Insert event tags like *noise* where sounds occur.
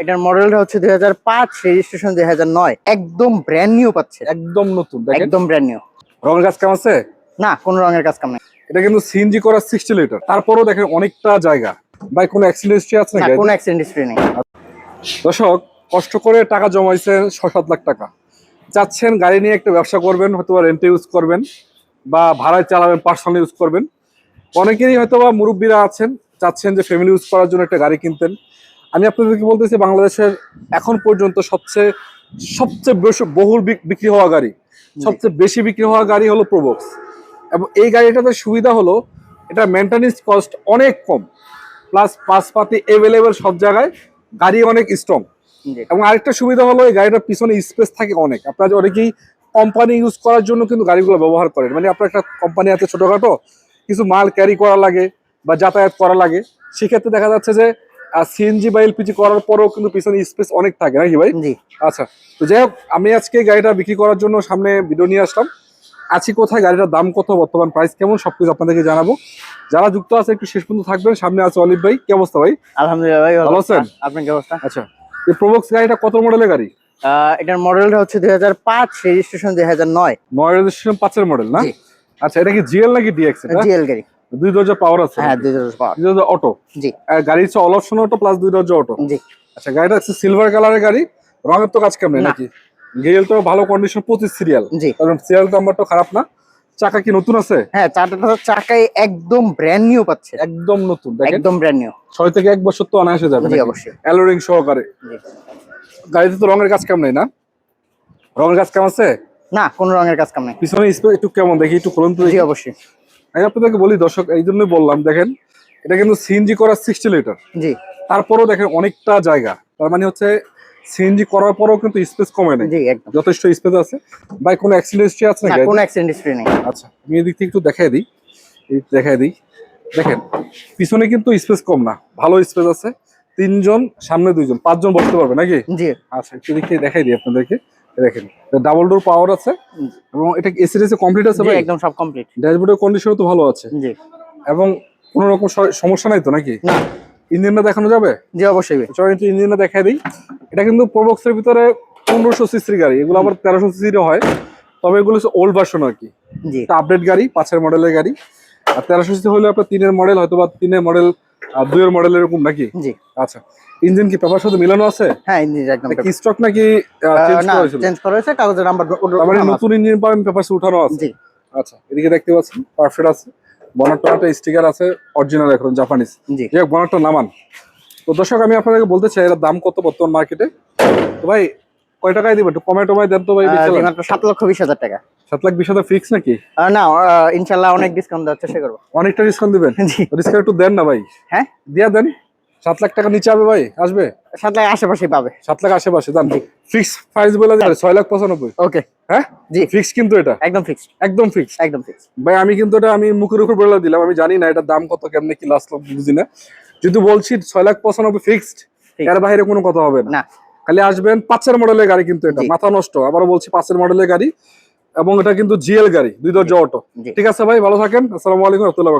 এটার মডেলটা হচ্ছে দুই হাজার পাঁচ রেজিস্ট্রেশন দুই হাজার নয়। একদম ব্র্যান্ড নিউ পাচ্ছে। একদম নতুন একদম ব্র্যান্ড নিউ রঙের কাজ কাম আছে? না কোনো রঙের কাজ কাম নেই। এটা কিন্তু সিএনজি করা সিক্সটি লিটার তারপরেও দেখেন অনেকটা জায়গা। ভাই কোনো অ্যাক্সিডেন্ট হিস্ট্রি আছে না কোনো অ্যাক্সিডেন্ট হিস্ট্রি নেই। দর্শক কষ্ট করে টাকা জমাইছেন ছ সাত লাখ টাকা। চাচ্ছেন গাড়ি নিয়ে একটা ব্যবসা করবেন হয়তো বা রেন্টে ইউজ করবেন বা ভাড়ায় চালাবেন পার্সোনালি ইউজ করবেন। অনেকেরই হয়তো বা মুরব্বীরা আছেন চাচ্ছেন যে ফ্যামিলি ইউজ করার জন্য একটা গাড়ি কিনতেন। আমি আপনাদেরকে বলতেছি বাংলাদেশের এখন পর্যন্ত সবচেয়ে সবচেয়ে বেশি বহুল বিক- বিক্রি হওয়া গাড়ি। সবচেয়ে বেশি বিক্রি হওয়া গাড়ি হলো প্রোবক্স এবং এই গাড়িটাতে সুবিধা হলো এটা মেনটেন্যান্স কস্ট অনেক কম। প্লাস পাসপাতি অ্যাভেলেবেল সব জায়গায় গাড়ি অনেক স্ট্রং এবং আরেকটা সুবিধা হলো এই গাড়িটার পিছনে স্পেস থাকে অনেক। আপনারা অনেকেই কোম্পানি ইউজ করার জন্য কিন্তু গাড়িগুলো ব্যবহার করেন। মানে আপনার একটা কোম্পানি আছে ছোটখাটো কিছু মাল ক্যারি করা লাগে বা যাতায়াত করা লাগে। সেক্ষেত্রে দেখা যাচ্ছে যে সিএনজি বা এলপিজি করার পরেও কিন্তু পিছনে স্পেস অনেক থাকে নাকি ভাই? জি। আচ্ছা তো যাই হোক আমি আজকে গাড়িটা বিক্রি করার জন্য সামনে ভিডিও নিয়ে আসলাম। আছি কোথায়? গাড়িটার দাম কত? বর্তমান প্রাইস কেমন? সবকিছু আপনাদেরকে জানাব। যারা যুক্ত আছে একটু শেষ পর্যন্ত থাকবেন। সামনে আছে অলিভ ভাই। কি অবস্থা ভাই? আলহামদুলিল্লাহ ভাই ভালো আছেন? আপনার কি অবস্থা? আচ্ছা এই প্রোবক্স গাড়িটা কত মডেলের গাড়ি? এটার মডেলটা হচ্ছে দুই হাজার পাঁচ রেজিস্ট্রেশন দুই হাজার নয়। নয় রেজিস্ট্রেশন পাঁচের মডেল না? আচ্ছা এটা কি জিএল নাকি ডিএক্স এটা? জিএল গাড়ি। দুই দরজা পাওয়ার আছে হ্যাঁ দুই হাজার পাঁচ দুই দরজা অটো জি। গাড়ি হচ্ছে অল অপশন অটো প্লাস দুই দরজা অটো জি। আচ্ছা গাড়িটা হচ্ছে সিলভার কালারের গাড়ি। রঙের তো কাজ কেমন। নাকি? গেল তো ভালো কন্ডিশন পঁচিশ সিরিয়াল জি। কারণ সিরিয়াল নাম্বারটা খারাপ না। চাকা কি নতুন আছে? হ্যাঁ চারটা চাকাই একদম ব্র্যান্ড নিউ পাচ্ছে। একদম নতুন একদম ব্র্যান্ড নিউ ছয় থেকে এক বছর তো অনায়াসে যাবে জি অবশ্যই। অ্যালোরিং সহকারে। গাড়িতে তো রঙের কাজ কেমন নেই না? রঙের কাজ কেমন আছে? না কোনো রঙের কাজ কাম নেই পিছনে একটু কেমন? দেখি একটু খুলুন তো জি অবশ্যই। আমি আপনাদেরকে বলি দর্শক এই জন্যই বললাম দেখেন এটা কিন্তু সিএনজি করা সিক্সটি লিটার জি। তারপরেও দেখেন অনেকটা জায়গা তার মানে হচ্ছে সিএনজি করার পরেও কিন্তু স্পেস কমে নেই। জি একদম। যথেষ্ট স্পেস আছে। ভাই কোনো অ্যাক্সিডেন্ট হিস্ট্রি আছে না নাকি কোনো অ্যাক্সিডেন্ট হিস্ট্রি নেই। আচ্ছা আমি এদিক থেকে একটু দেখাই দিই এই দেখাই দিই। দেখেন পিছনে কিন্তু স্পেস কম না ভালো স্পেস আছে। তিনজন সামনে দুইজন পাঁচজন বসতে পারবে নাকি? জি। আচ্ছা একটু দেখে দেখাই দিই আপনাদেরকে। দেখেন ডাবল ডোর পাওয়ার আছে এবং এটা এসি রেসে কমপ্লিট আছে ভাই? একদম সব কমপ্লিট ড্যাশবোর্ডের কন্ডিশনও তো ভালো আছে। জি। এবং কোনো রকম সমস্যা নাই তো নাকি? না। ইঞ্জিনটা দেখানো যাবে? জি অবশ্যই। চলেন একটু ইঞ্জিনটা দেখাই দিই। এটা কিন্তু প্রবক্সের ভিতরে পনেরোশো সিসির গাড়ি। এগুলো আবার তেরোশো সিসিরও হয়। তবে এগুলো হচ্ছে ওল্ড ভার্সন আর কি। আপডেট গাড়ি পাঁচের মডেলের গাড়ি। আর তেরোশো সিসি হলে আপনার তিনের মডেল হয়তো বা তিনের মডেল আর দুইয়ের মডেল এরকম নাকি? জি। আচ্ছা ইঞ্জিন কি পেপার সাথে মিলানো আছে? হ্যাঁ জি একদম কি স্টক নাকি চেঞ্জ করা হয়েছিল? চেঞ্জ করা হয়েছে কাগজের নাম্বার তার মানে নতুন ইঞ্জিন পাবেন পেপার উঠানো আছে? জি। আচ্ছা এদিকে দেখতে পাচ্ছেন পারফেক্ট আছে। বনারটা স্টিকার আছে অরিজিনাল এখন জাপানিজ জি। বনারটা নামান। তো দর্শক আমি আপনাদেরকে বলতে চাই এর দাম কত বর্তমান মার্কেটে তো ভাই কয় টাকায় দিবেন একটু কমে টমায় দেন তো ভাই। মাত্র সাত লক্ষ বিশ হাজার টাকা। সাত লাখ বিশ হাজার ফিক্স নাকি? না ইনশাল্লাহ অনেক ডিসকাউন্ট দেওয়ার চেষ্টা করব। অনেকটা ডিসকাউন্ট দিবেন? *laughs* ডিসকাউন্ট একটু দেন না ভাই। হ্যাঁ? দিয়া দেন। সাত লাখ টাকা নিচে হবে ভাই আসবে? সাত লাখ আশেপাশে পাবে। সাত লাখ আশেপাশে ফিক্স প্রাইস বলে ছয় লাখ পঁচানব্বই। ওকে হ্যাঁ? জি। ফিক্স কিন্তু এটা? একদম ফিক্সড একদম ফিক্স একদম ফিক্সড ভাই আমি কিন্তু এটা আমি মুখের উপর বলে দিলাম। আমি জানি না এটার দাম কত কেমনে কি লাস্ট বুঝি না। যদি বলছি ছয় লাখ পঁচানব্বই ফিক্সড. এর বাইরে কোনো কথা হবে না। খালি আসবেন পাঁচের মডেলের গাড়ি কিন্তু এটা। মাথা নষ্ট। আবারও বলছি পাঁচের মডেলের গাড়ি এবং এটা কিন্তু জিএল গাড়ি দুই দরজা অটো ঠিক আছে ভাই ভালো থাকেন। আসসালামু আলাইকুম রহমতুল্লাহ